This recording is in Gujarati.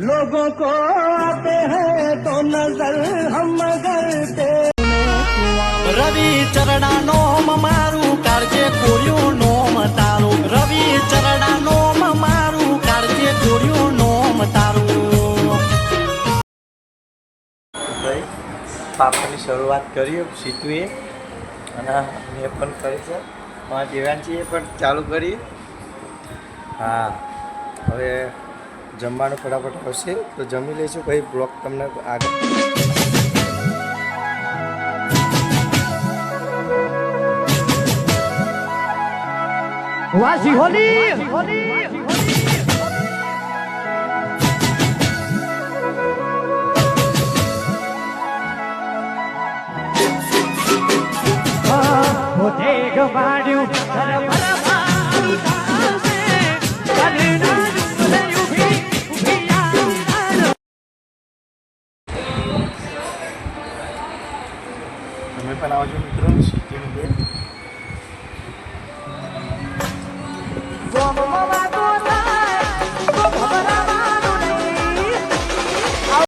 लोगों को आते हैं तो नजर हम करते રવિ ચરણા નોમ મારું કાળજે કોર્યું નોમ તારું રવિ ચરણા નોમ મારું કાળજે કોર્યું નોમ તારું ભાઈ પાપડની શરૂઆત કરી સીતુએ અને મેં પણ કરી છે મારા દેવાંશીએ પણ ચાલુ કરી હા હવે જમવાનું ફટાફટ આવશે. તો જમી લઈશું ભાઈ બ્લોગ તમને આગળ વાસી હોલી! હોતે ગવાડ્યું Também para onde eu entrou, não tinha ninguém. Vamos, vamos lá.